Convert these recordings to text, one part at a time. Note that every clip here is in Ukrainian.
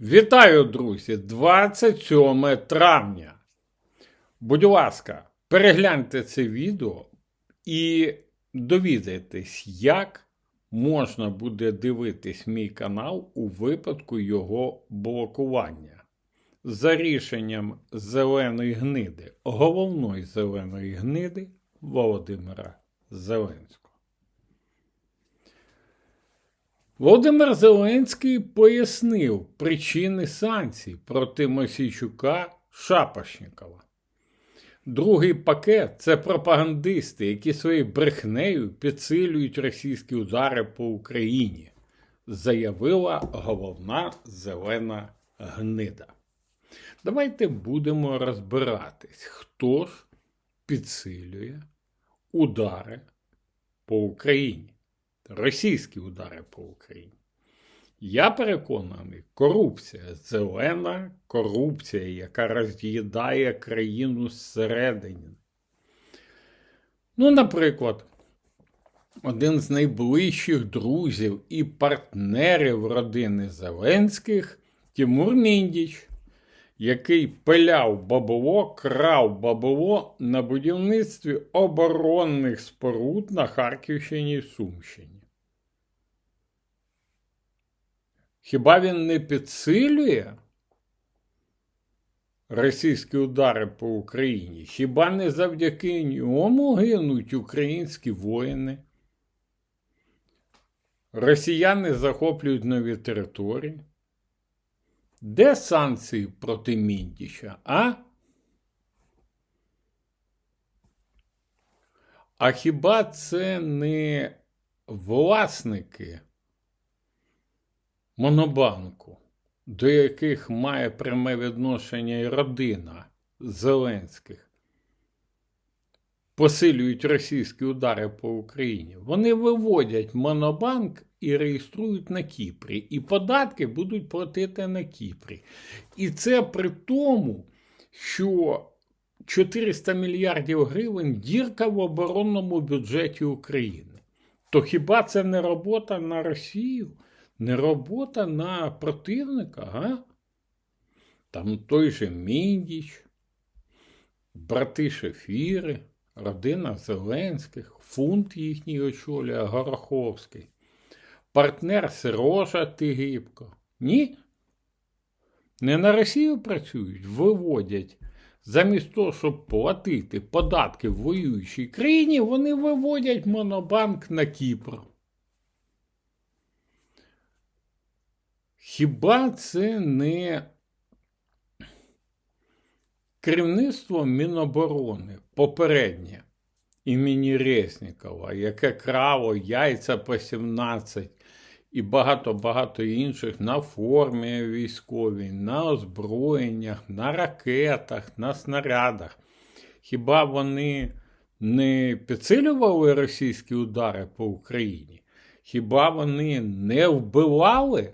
Вітаю, друзі! 27 травня. Будь ласка, перегляньте це відео і довідайтесь, як можна буде дивитись мій канал у випадку його блокування. За рішенням зеленої гниди, головної зеленої гниди Володимира Зеленського. Володимир Зеленський пояснив причини санкцій проти Мосійчука Шапошнікова. Другий пакет це пропагандисти, які своєю брехнею підсилюють російські удари по Україні, заявила головна зелена гнида. Давайте будемо розбиратись, хто ж підсилює удари по Україні російські удари по Україні. Я переконаний, корупція, зелена корупція, яка роз'їдає країну зсередини. Ну, наприклад, один з найближчих друзів і партнерів родини Зеленських Тимур Міндіч, який пиляв бабло, крав бабло на будівництві оборонних споруд на Харківщині і Сумщині. Хіба він не підсилює російські удари по Україні? Хіба не завдяки ньому гинуть українські воїни? Росіяни захоплюють нові території? Де санкції проти Міндіча, а? А хіба це не власники Монобанку, до яких має пряме відношення і родина Зеленських? Посилюють російські удари по Україні. Вони виводять Монобанк і реєструють на Кіпрі, і податки будуть платити на Кіпрі. І це при тому, що 400 мільярдів гривень дірка в оборонному бюджеті України. То хіба це не робота на Росію? Не робота на противника, га? Там той же Міндіч, брати Шефіри, родина Зеленських, фунт їхній очолює Гороховський, партнер Сирожа Тигибко. Ні? Не на Росію працюють, виводять. Замість того, щоб платити податки в воюючій країні, вони виводять монобанк на Кіпр. Хіба це не керівництво Міноборони попереднє імені Резнікова, яке крало яйця по 17 і багато-багато інших на формі військовій, на озброєннях, на ракетах, на снарядах. Хіба вони не підсилювали російські удари по Україні? Хіба вони не вбивали?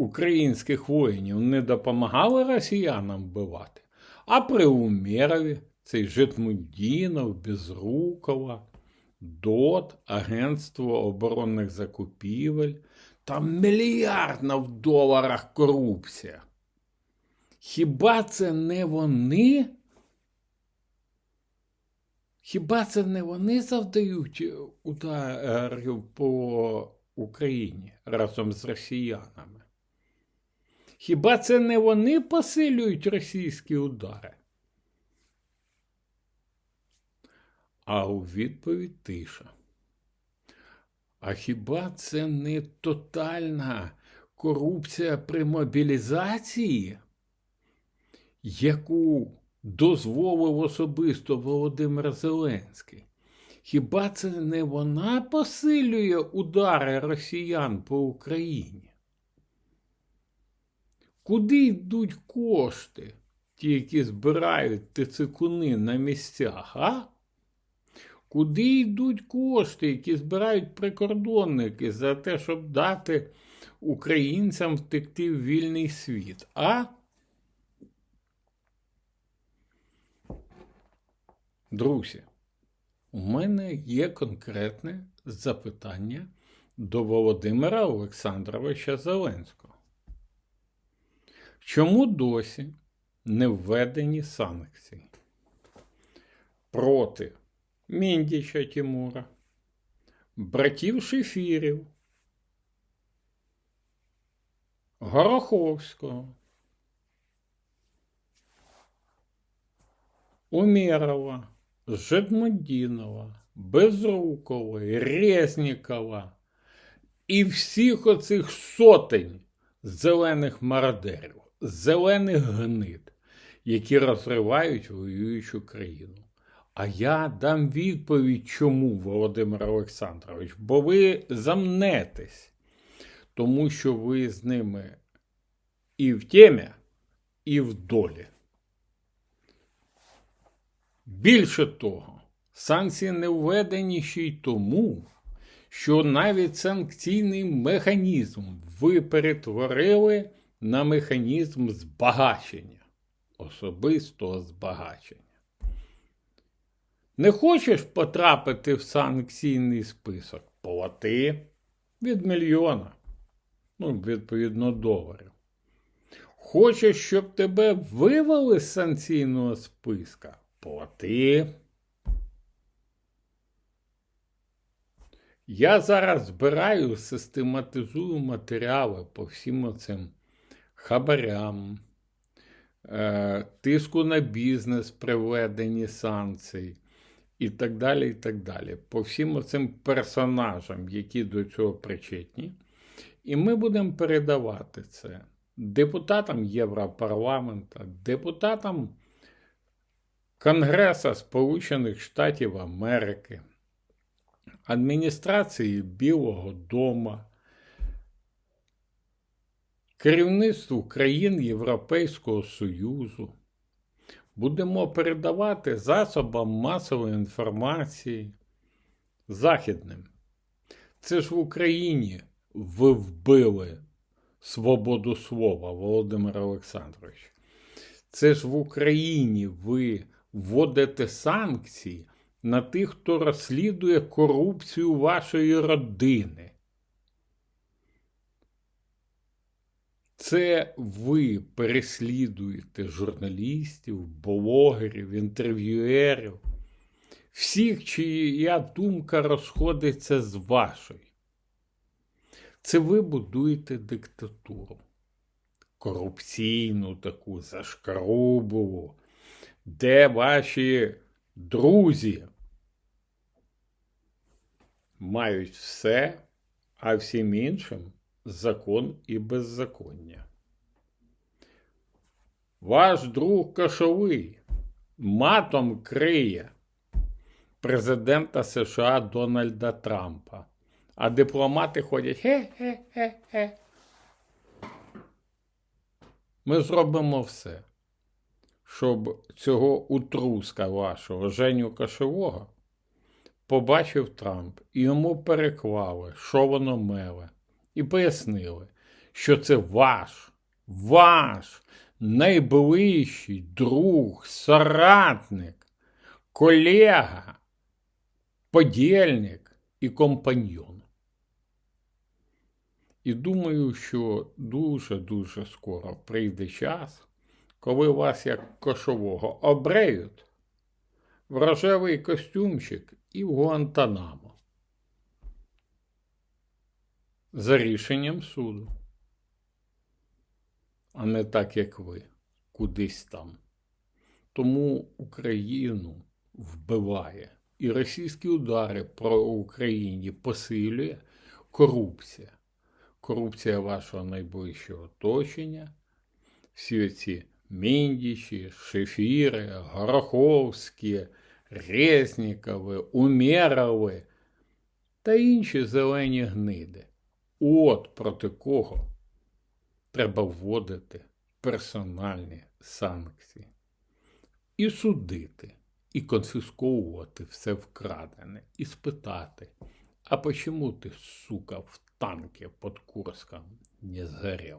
Українських воїнів не допомагали росіянам вбивати, а при Умєрові цей Житмудінов, Безрукова, ДОТ, Агентство оборонних закупівель, там мільярдна в доларах корупція. Хіба це не вони? Хіба це не вони завдають ударів по Україні разом з росіянами? Хіба це не вони посилюють російські удари? А у відповідь тиша. А хіба це не тотальна корупція при мобілізації, яку дозволив особисто Володимир Зеленський? Хіба це не вона посилює удари росіян по Україні? Куди йдуть кошти, ті, які збирають тицикуни на місцях, а? Куди йдуть кошти, які збирають прикордонники за те, щоб дати українцям втекти в вільний світ, а? Друзі, у мене є конкретне запитання до Володимира Олександровича Зеленського. Чому досі не введені санкції? Проти Міндіча Тимура, братів Шефірів, Гороховського, Умєрова, Жедмодінова, Безрукової, Резнікова і всіх оцих сотень зелених мародерів, зелених гнид, які розривають воюючу країну. А я дам відповідь, чому, Володимир Олександрович, бо ви замнетесь, тому що ви з ними і в темі, і в долі. Більше того, санкції не введені ще й тому, що навіть санкційний механізм ви перетворили на механізм збагачення, особистого збагачення. Не хочеш потрапити в санкційний список? Плати від мільйона, ну, відповідно, доларів. Хочеш, щоб тебе вивели з санкційного списка? Плати. Я зараз збираю, систематизую матеріали по всім оцим хабарям, е, тиску на бізнес при введенні санкцій і так далі. і так далі. По всім оцим персонажам, які до цього причетні. І ми будемо передавати це депутатам Європарламента, депутатам Конгреса Сполучених Штатів Америки, адміністрації Білого Дома, керівництву країн Європейського Союзу. Будемо передавати засобам масової інформації західним. Це ж в Україні ви вбили свободу слова, Володимир Олександрович. Це ж в Україні ви вводите санкції на тих, хто розслідує корупцію вашої родини. Це ви переслідуєте журналістів, блогерів, інтерв'юерів, всіх, чия думка розходиться з вашою. Це ви будуєте диктатуру. Корупційну таку зашкарубову, де ваші друзі мають все, а всім іншим закон і беззаконня. Ваш друг Кашовий матом криє президента США Дональда Трампа, а дипломати ходять хе-хе-хе-хе. Ми зробимо все, щоб цього утруска вашого Женю Кашового побачив Трамп і йому переклали, що воно меле і пояснили, що це ваш, ваш найближчий друг, соратник, колега, подільник і компаньйон. І думаю, що дуже-дуже скоро прийде час, коли вас, як кошового, обреють в рожевий костюмчик і в Гуантанамо за рішенням суду, а не так, як ви, кудись там. Тому Україну вбиває і російські удари про Україні посилює корупція. Корупція вашого найближчого оточення, всі ці Міндічі, Шефіри, Гороховські, Резнікови, Умєрови та інші зелені гниди. От проти кого треба вводити персональні санкції. І судити, і конфісковувати все вкрадене, і спитати, а почему ти, сука, в танке під Курском не згорів?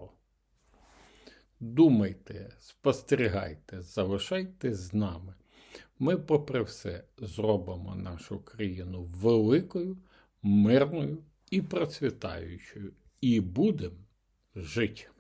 Думайте, спостерігайте, залишайтесь з нами. Ми, попри все, зробимо нашу країну великою, мирною і процвітаючою, і будемо жити.